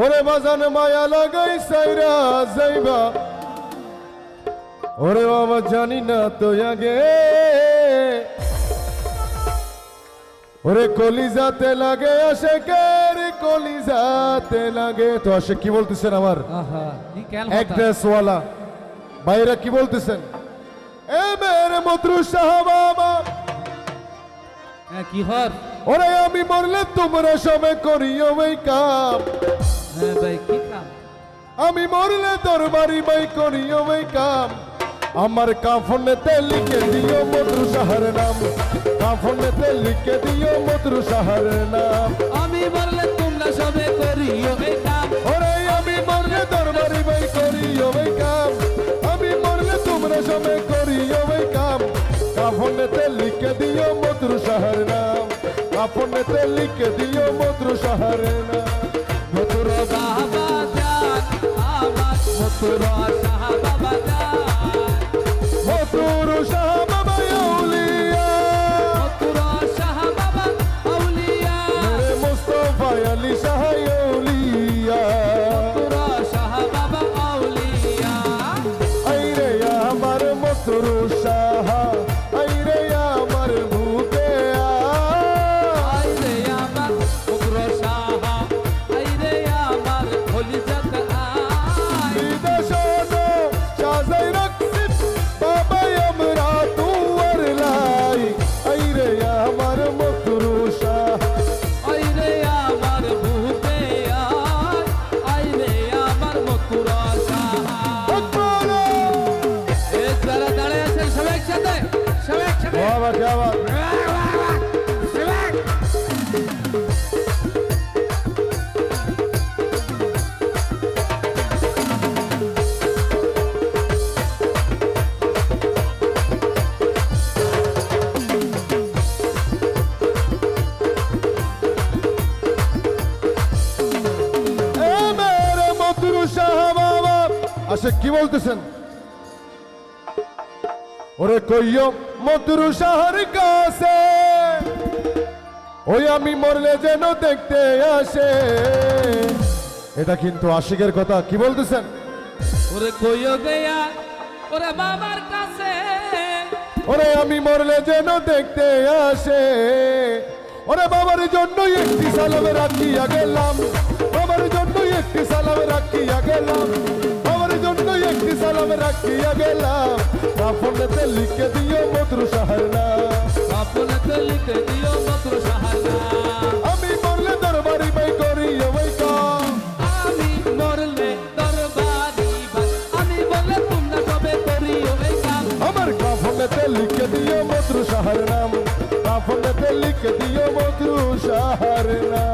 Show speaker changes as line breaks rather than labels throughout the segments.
ওরে বাজান মায়া লাগাই সাইরা যাইবা। ওরে বাবা জানি না তো আগে। ওরে কলিজাতে লাগে আশেকের কলিজাতে লাগে। তো আশে কি বলতেছেন আমার?
ই
এক কি বলতেছেন? এ মেরে মত্রু সাহাবাবা
কি হর?
ওরে আমি মরলে তোমরা সবে করিও কাম।
হ্যাঁ ভাই কি কাম?
আমি মরলে তোর বাড়ি বাই করিও ওই কাম। আমার কাফনেতে লিখে দিও মধুর সাহার নাম। কাফনেতে লিখে দিও মধুর সাহার নাম।
আমি
মরলে তোমরা সবে করিও কাফনেতে লিখে দিও মধুর সাহার নাম মধুর
বাবা মথুরা
বলতেছেন? ওরে কইও মধুর শাহর কাছে ওই আমি মরলে যেন দেখতে আসে। এটা কিন্তু আশিকের কথা কি বলতেছেন?
ওরে কইও গয়া ওরে বাবার কাছে।
ওরে আমি মরলে যেন দেখতে আসে। ওরে বাবার জন্য একটি সালামে রাখিয়া গেলাম। বাবার জন্য একটি সালামে রাখিয়া গেলাম। জন্য একটি সালামে রাখিয়া গেলাম। কাফনেতে লিখে দিও মধুর শাহর নাম।
আপনতে লিখে দিও মাত্র সাহায্য
আমি মরলে দরবারি বাই করি ওই কাম।
আমি মরলে দরবারি বাস আমি বলে তোমরা সবে করিও এই কাম।
আমার কাফনেতে লিখে দিও মধুর শাহর নাম। কাফনেতে লিখে দিও মধুর শাহর নাম।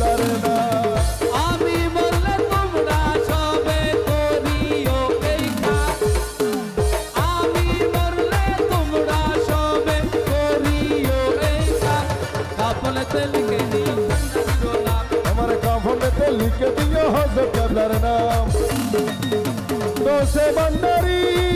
হজরত কাবলার নাম। দোষে বান্দারি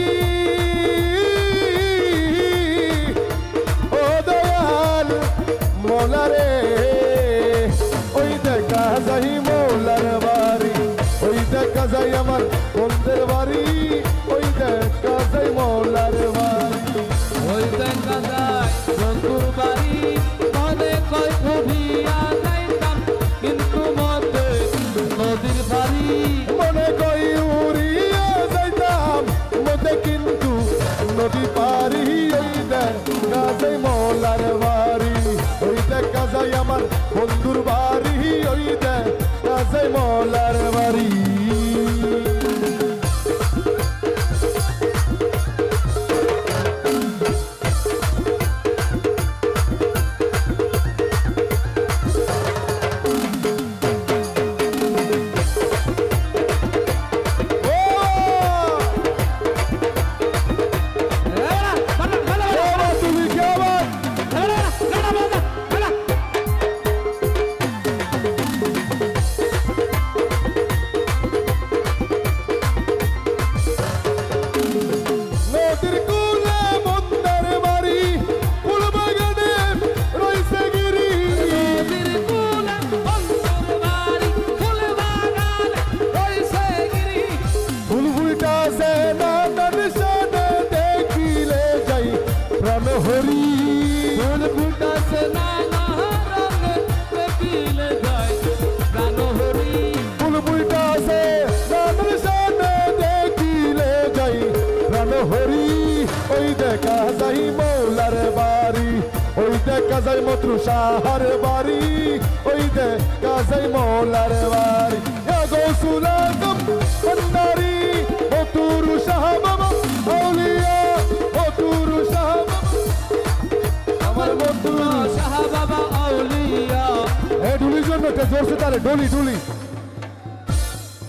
আমার মতুরু
শাহ বাবা আউলিয়া
এ ডুলির জন্য একটা জোরসে তারে ডলি ডুলি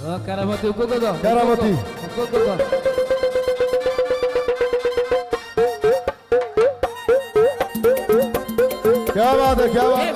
ও কারামতি উকো দাও
কারামতি।
উকো দাও
क्या बात है क्या बात है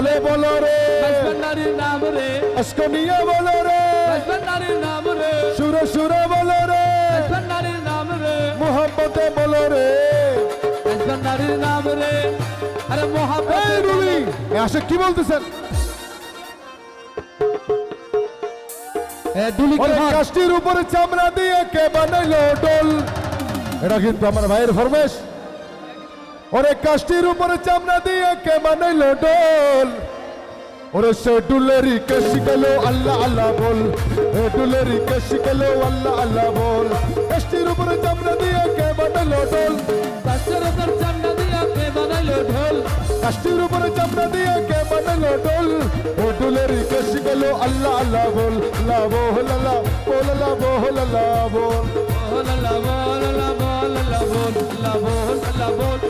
তলে বলো রে। মাইস ভান্ডারির নাম রে।
আজকে নিয়ে বলো রে।
মাইস ভান্ডারির নাম রে।
সুরে সুরে বলো রে।
মাইস ভান্ডারির নাম রে।
মোহাম্মতে বলো রে।
মাইস ভান্ডারির নাম রে। আরে
রুলি এ আসে কি বলতেছেন? কাষ্টির উপরে চামড়া দিয়ে কে বানাইলো ডোল? এটা কিন্তু আমার ভাইয়ের ফরমেশ ওরে কাষ্টির উপরে চামড়া দিয়ে কে বানাইলো ডোল ওরে সে ডুলেরি কে শিখালো আল্লাহ আল্লাহ বল। এ ডুলেরি কে শিখালো আল্লাহ আল্লাহ বল। কাষ্টির উপরে চামড়া দিয়ে কে বানাইলো ডোল
কাস্টের উপর চামড়া দিয়া কে বানাইলো ঢোল?
কাষ্টির উপরে চামড়া দিয়ে কে বানাইলো ডোল ও ডুলেরি কে শিখালো আল্লাহ আল্লাহ বল। লা বল লা বল লা বল লা বল।
লা বল লা বল লা বল লা বল।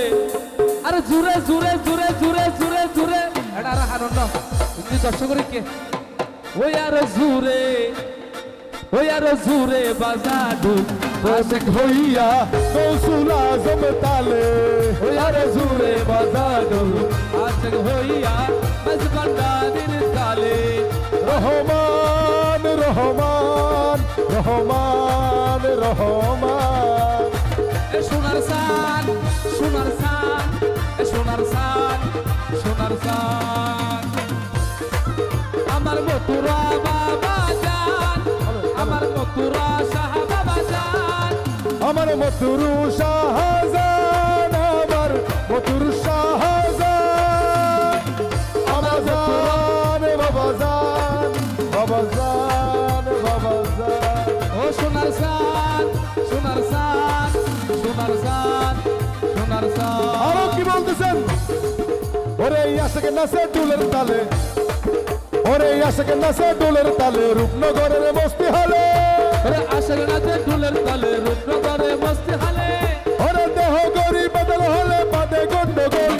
জুরে জুরে জুরে জুরে জুরে জুরে। এটা আনন্দ তুমি দর্শক করে কে ওই আর জুরে ওই আর জুরে বাজা বাজাডু।
আশিক হইয়া কৌসুল আজম তালে।
ওই আর জুরে বাজা বাজাডু। আশিক হইয়া দিন তালে।
রহমান রহমান রহমান
রহমান। সোনার সান সোনার সোনার সান আমার মথুরা বাবা জান আমার মথুরা শাহ বাবা জান।
আমার মথুরু শাহজান ওরে ইয়াসকে নাসে ডুলের তালে ওরে ইয়াসকে নাসে ডুলের তালে রূপনগরের মস্তি হলে।
ওরে আশের নাচে ঢুলের তালে রূপনগরে মস্তি হালে।
ওরে দেহ গরি বদল হলে বাদে গন্ডগোল।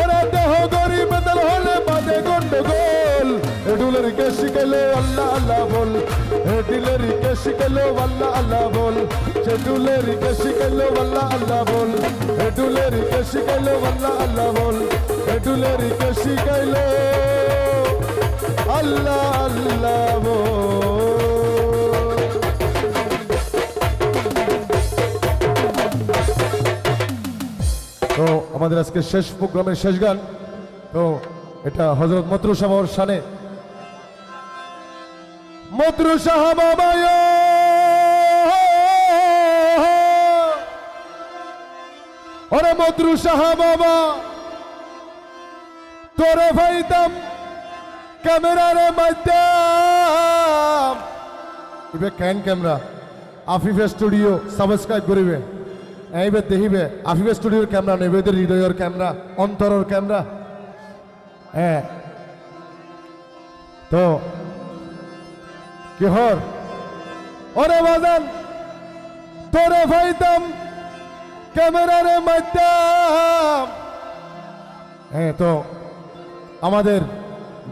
ওরে দেহ গরি বদল হলে বাদে গন্ডগোল। এ ডুলের কে শিখেলো আল্লাহ আল্লাহ বল এ ডিলের কে শিখেলো আল্লাহ আল্লাহ বল। শিখেলো আল্লাহ বল এ আল্লাহ বল এ আল্লাহ আল্লাহ বল তো আমাদের আজকে শেষ প্রোগ্রামের শেষ গান। তো এটা হজরত মতরু সাহাবার শানে। মতরু সাহা বাবায় ওরে মতরু সাহা বাবা। তোরে ভাইতাম ক্যামেরারে মাধ্যম ইবে ক্যান ক্যামেরা আফিফে স্টুডিও সাবস্ক্রাইব করিবে। এইবে দেখিবে আফিফে স্টুডিওর ক্যামেরা নেবে এদের হৃদয়ের ক্যামেরা, অন্তরের ক্যামেরা। হ্যাঁ। তো কিহর ওরে বাজান, তোরে ভাইতাম ক্যামেরারে মাধ্যম। হ্যাঁ তো আমাদের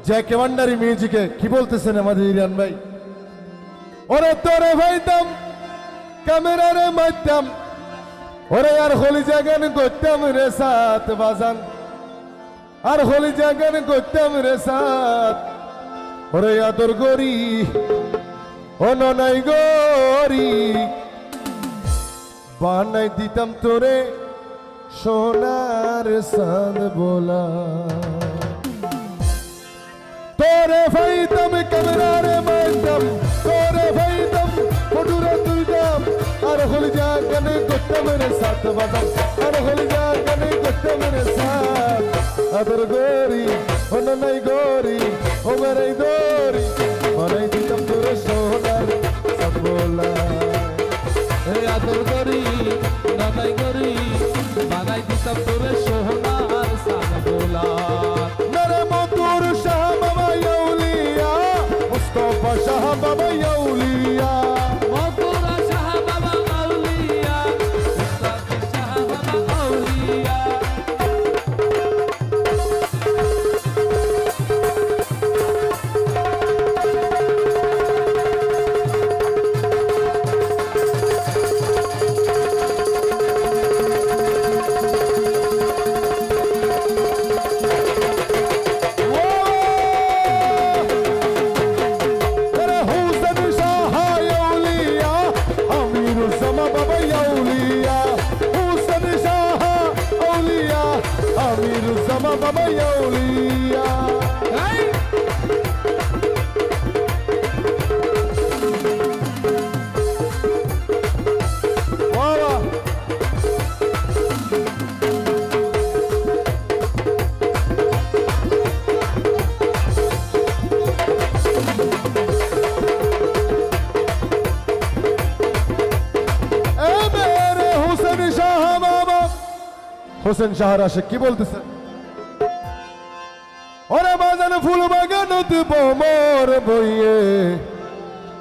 যে কেমান্ডারি মিউজিকে কি বলতেছেন আমাদের ইরান ভাই? ওরে তোরে ভাইতাম ক্যামেরারে মাধ্যম। ওরে আর হলি জাগান করতাম রে সাত বাজান। আর হলি জাগান করতাম রে সাত। ওরে আদর গরি ও ননাই গরি বানাই দিতাম তোরে সোনার সাদ বলা। তোরে ভাইতাম ক্যামেরারে মাইতাম তোরে ভাইতাম ফটুরে তুইতাম আর হলি জাগানে করতাম রে সাত বাদাম আর হলি জাগানে করতাম রে সাত। আদর গরি ও নাই গরি ও মেরাই দরি বানাই দিতাম তোরে সোনার সাদ বলা।
হে আদর করি নানাই করি বানাই দিতাম তোরে সোহনার সান বোলা baba
yavliya hey! Baba. Hossain শাহর আশেখ কি বলতেছেন বাগানত বোমর বইয়ে।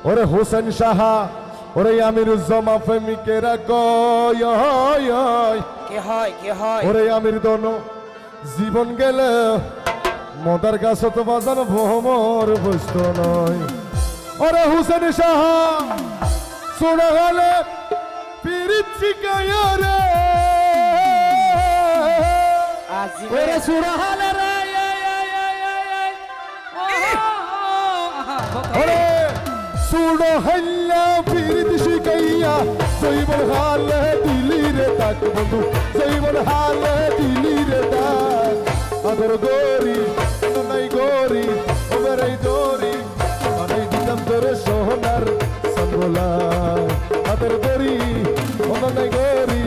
ওরে হোসেন সাহা ওরে আমিরুজ্জামা প্রেমিকেরা কয় হয়, হয়।
কে হয় কে হয়?
ওরে আমির দন জীবন গেলে মদার গাছ তো বাজান ভ্রমর বসত নয়। ওরে হুসেন সাহা শোনা গেলে পিরিচি রে।
আজিবে
ওরে সুরহালে
হরে সুড়ো হল্লা বিরদিশি কইয়া সইবল হাল দিলি রে তাক বন্ধু সইবল হাল দিলি রে তাক আদর গোরি নাই গোরি ওবেরাই দোরি মানে দিতাম তোরে সোহনার সম্বলা আদর গোরি ওমানাই গোরি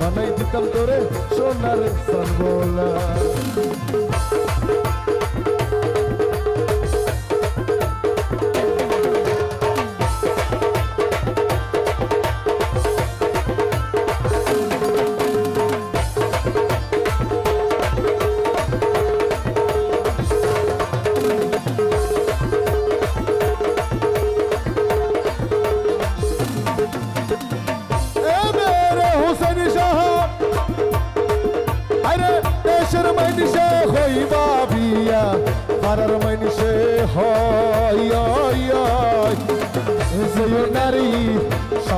মানে
দিতাম তোরে সোনার সম্বলা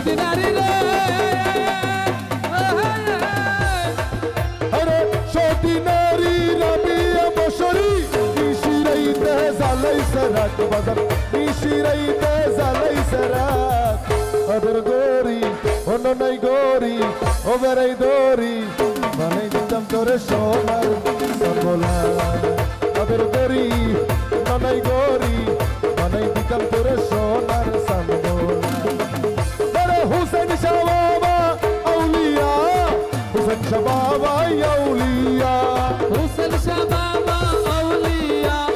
সতী নারী রে।
ওরে সতী নারী, রবি বসরি নিশিরাইতে জালাই সরাত বাজার। নিশিরাইতে জালাই সরাত। আদর গোরি অন্য নাই গোরি ও বেড়াই দরি। বানাই দিতাম তোরে সোনার
شبابا أولياء. حسن
شبابا يا أولياء. حسن شبابا أولياء.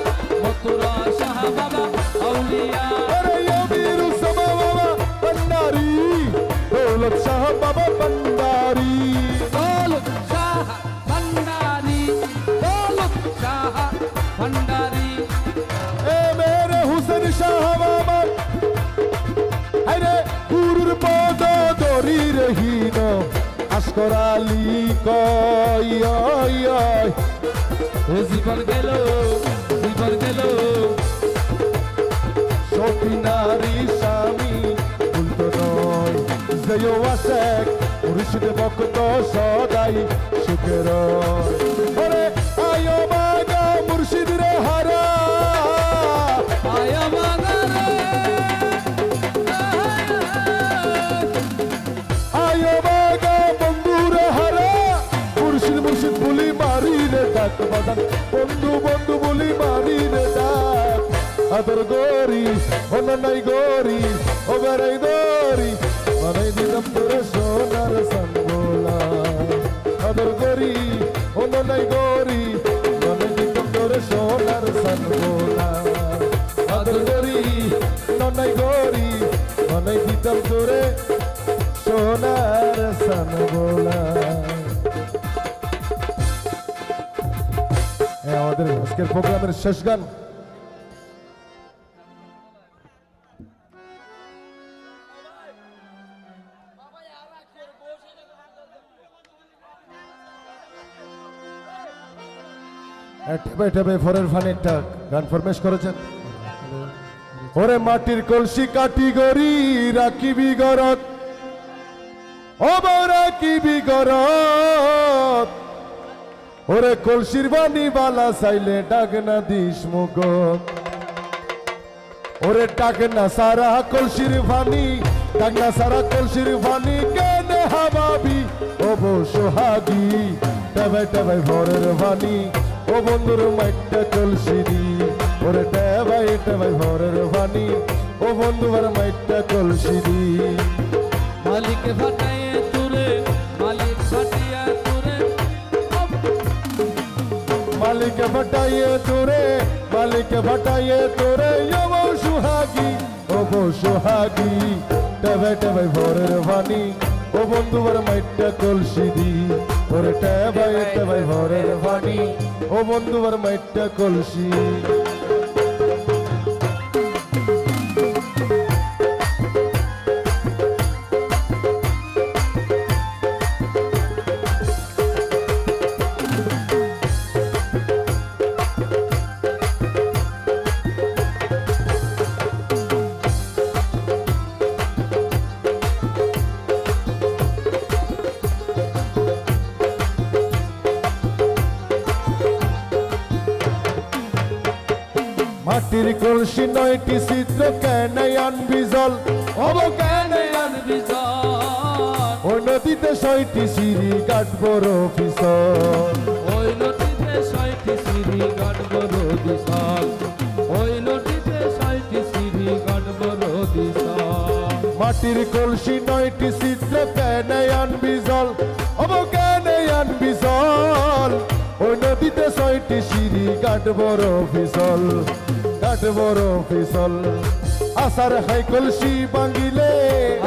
مطرى شبابا أولياء. يا
بير شبابا بنداري. دولة شبابا بنداري.
دولة شاه بنداري. دولة شاه بنداري. اے میرے حسن شبابا আসকর আলী কয়
জীবন গেল জীবন গেল।
সখী নারী স্বামী ভুলতো নয় জয় আশেক মুর্শিদ ভক্ত সদাই সুখের আদর গরি অন্য নাই গরি ও বেড়াই দরি বানাই দিলাম তোরে সোনার সনবোলা আদর গরি অন্য নাই গরি বানাই দিলাম তোরে সোনার সনবোলা আদর গরি নাই গরি বানাই দিতাম তোরে সোনার সনবোলা হ্যাঁ আমাদের আজকের প্রোগ্রামের শেষ গান। ঠেপে ঠেপে ফরের ফানিটা গান ফরমেশ করেছেন। ওরে মাটির কলসি কাটি রাখিবি গরত রাখিবি গরত। ওরে কলসির বাণী বালা চাইলে ডাক না দিস মুখ ওরে ডাক না সারা কলসির ফানি ডাক না সারা কলসির ফানি কেনে হাবাবি ও বৌ সোহাগি টেবে টেবে ভরের ফানি ও বন্ধুর মাইটটা কলসিরি ওরে টেবাই টেবাই ভরের ফানি ও বন্ধুর মাইটটা কলসিরি
মালিক ফাটাইয়ে তুরে মালিক ফাটিয়া তুরে
মালিক ফটাইয়ে তোরে মালিক ফটাইয়ে তোরে ও বৌ সুহাগি ও বৌ সুহাগি টেবে টেবে ভরের ভানি ও বন্ধুবার মাইটটা কলসি দি ওরে টেবাই টেবাই ভরের ভানি ও বন্ধুবার মাইটটা কলসি। মাটির কলসি নয়টি চিত্র কেন আনবি জল
অব কেন আনবি জল
নদীতে ছয়টি সিঁড়ি
ওই নদীতে ছয়টি সিঁড়ি গাটবর দিশাল ওই নদীতে ছয়টি সিঁড়ি গাটবর দিশাল
মাটির কলসি নয়টি চিত্র কেন আনবি জল অব কেন আনবি জল ও নদীতে ছয়টি সিঁড়ি কাঠ বড় কাঠ বড় পিছল আসার হাই কলসি বাঙ্গিলে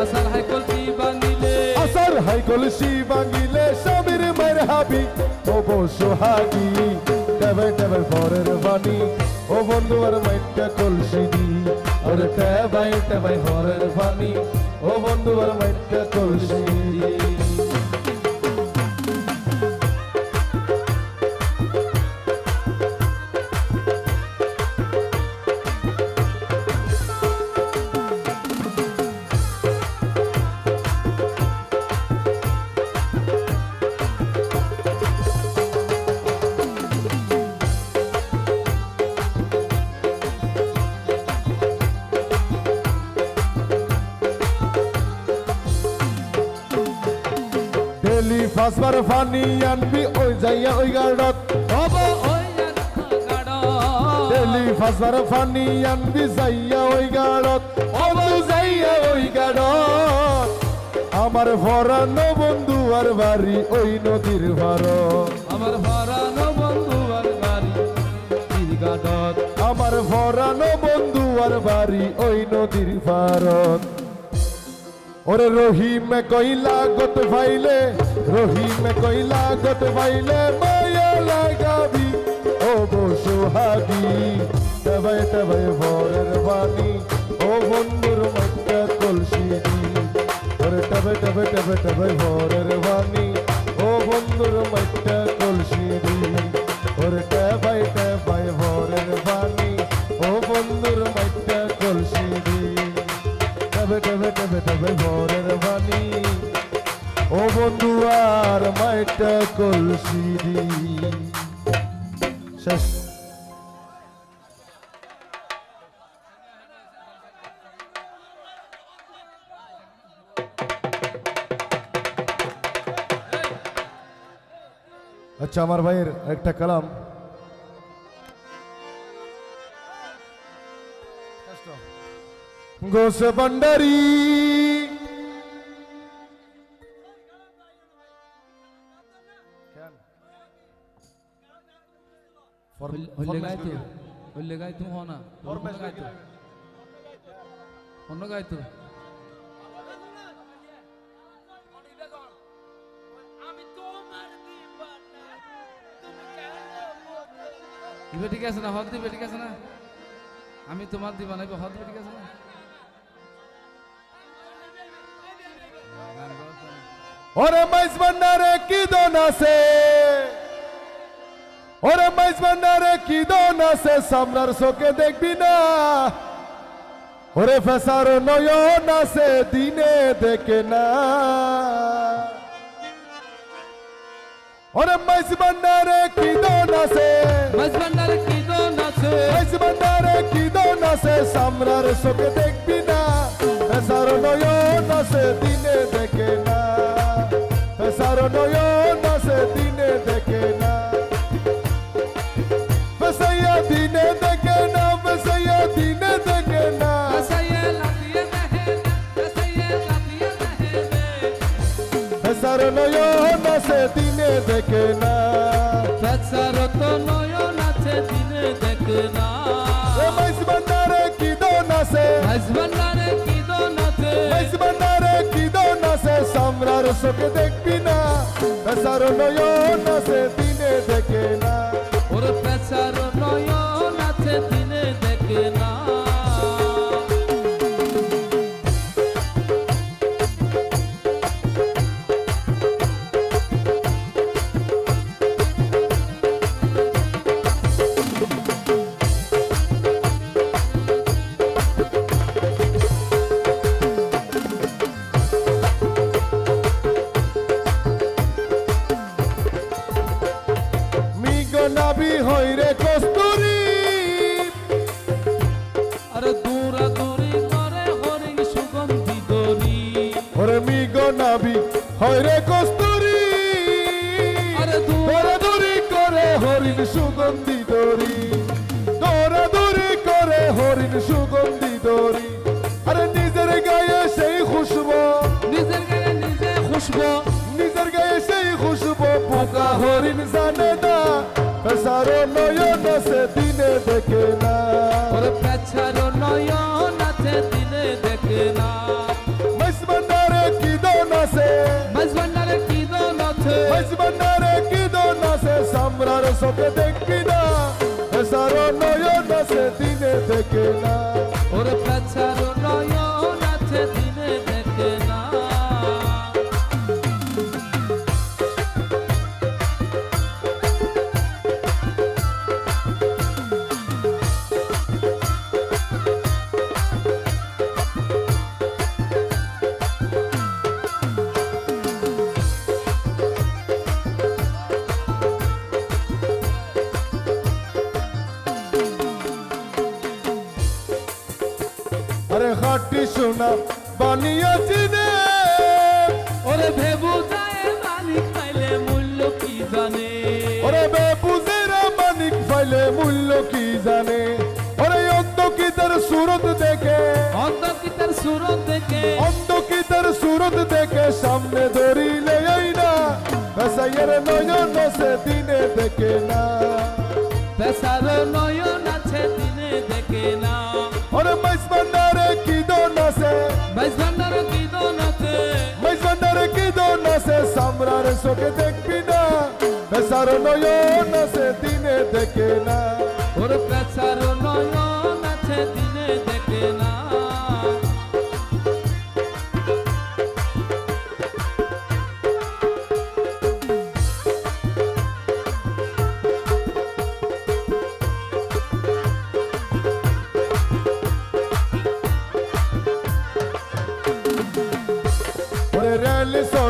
আসার হাইকল কি বাঙিলে
আসার হাই কলসি বাঙ্গিলে স্বামীর মায়ের হাবি। ও সোহাগি টেবে টেবে ভরের বাণী। ও বন্ধু আর মাইটা কলসি দি। ওর টেবাই টেবাই ভরের বাণী। ও বন্ধু আর মাইটা কলসি দি। ফানি আনবি ওই যাইয়া ওই গাড়ত। ডেলি ফাসবার ফানি আনবি যাইয়া ওই গাড়ত। বন্ধু যাইয়া ওই গাড়ত। আমার ভরানো বন্ধু আর বাড়ি ওই নদীর ভারত।
আমার ভরানো বন্ধু আর বাড়ি
আমার ভরানো বন্ধু আর বাড়ি ওই নদীর ভারত। ওরে রহিম কইলা গত ভাইলে, রহিম কইলা গত ভাইলে মায়া লাগাবি। ও বো বসুহাবি তবে তবে ভোরের বাণী, ও বন্ধুর মধ্যে কলসি ওরে তবে তবে তবে তবে ভোরের বাণী, ও বন্ধুর মধ্যে কলসি দি শেষ। আচ্ছা আমার ভাইয়ের একটা কালাম। গোস ভান্ডারি
গাইতো হ না। গাইতো। অন্য গাইতো। দিবে ঠিক আছে না? হদ দিবে ঠিক আছে না? আমি তোমার দিবা নাইবে হদ দিবে ঠিক আছে না?
ওরে মাইস ভান্ডারে কি দন আছে? ওরে মাইস ভান্ডারে কি দন আছে? সামনার চোখে দেখবি না। ওরে ফেসার নয়ন আছে দিনে দেখে না। ওরে মাইস ভান্ডারে কি দন আছে?
মাছ ভান্ডার কি দন আছে?
মাইস ভান্ডারে কি দন আছে? সামনার চোখে দেখবি না। ফেসার নয়ন আছে দিনে দেখে না। ফেসার নয়ন নয়ন আছে দিনে দেখে না।
বেচারত নয়ন আছে দিনে দেখে না।
মাইস ভান্ডারে কি দন আছে?
মাছ ভান্ডারে কি দন আছে?
মাইস ভান্ডারে কি দন আছে? সামরার চোখে দেখবি না। ফেসার নয়ন আছে দিনে দেখে না।
ওর পেশার নয়ন আছে দিনে
খুশবো
নিজের গায়ে নিজে খুশবো।
নিজের গায়ে সেই খুশবো পোকা হরিণ জানে না। পেশারো নয়ন সে দিনে দেখে না।
ওরে পেছারো নয়ন আছে দিনে দেখে না।
মাইস ভান্ডারে কি দোন আছে?
মাঝ ভান্ডারে কি দন আছে?
মাইস ভান্ডারে কি দোন আছে? সামরার চোখে দেখবি না। পেশারো নয়ন সে দিনে দেখে না। হাটি সোনা বানিয়েছি রে
ওরে ভেবু যায় মালিক পাইলে মূল্য কি জানে?
ওরে বেবুজেরা মানিক ফাইলে মূল্য কি জানে? ওরে অন্ধ কি তার সুরত দেখে?
অন্ধ কি তার সুরত দেখে?
অন্ধ কি তার সুরত দেখে? সামনে ধরিলে এই না বেসাইয়ের নয়ন সে দিনে দেখে না।
পেছারো নয়ন আছে দিনে দেখে না।
ওরে মাইস ভান্ডারে সামরার চোখে দেখবি না। বেসার নয়ন সে দিনে দেখে না।
ওরে পেছারো নয়ন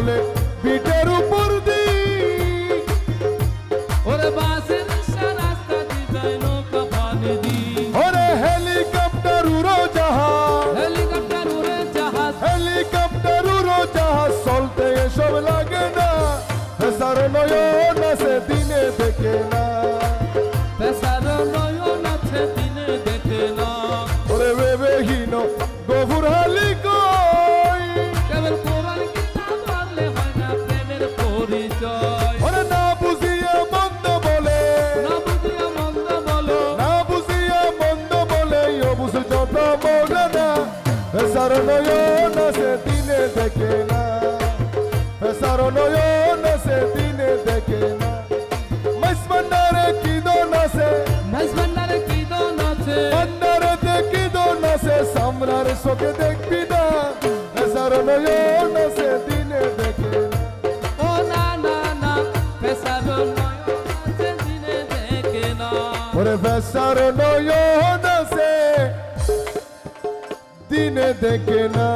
it আছে দিনে দেখে না বেসার নয়ন আছে দিনে দেখে না মাইস ভান্ডারে কি দোন আছে
মাঝ ভান্ডারে কি দন আছে
ভান্ডারে কি দোন আছে সামরার চোখে দেখবি না বেসার নয়ন আছে দিনে দেখে না
ও না না না পেছারো নয়ন আছে দিনে দেখে না
ওরে নয়ন দিনে দেখে না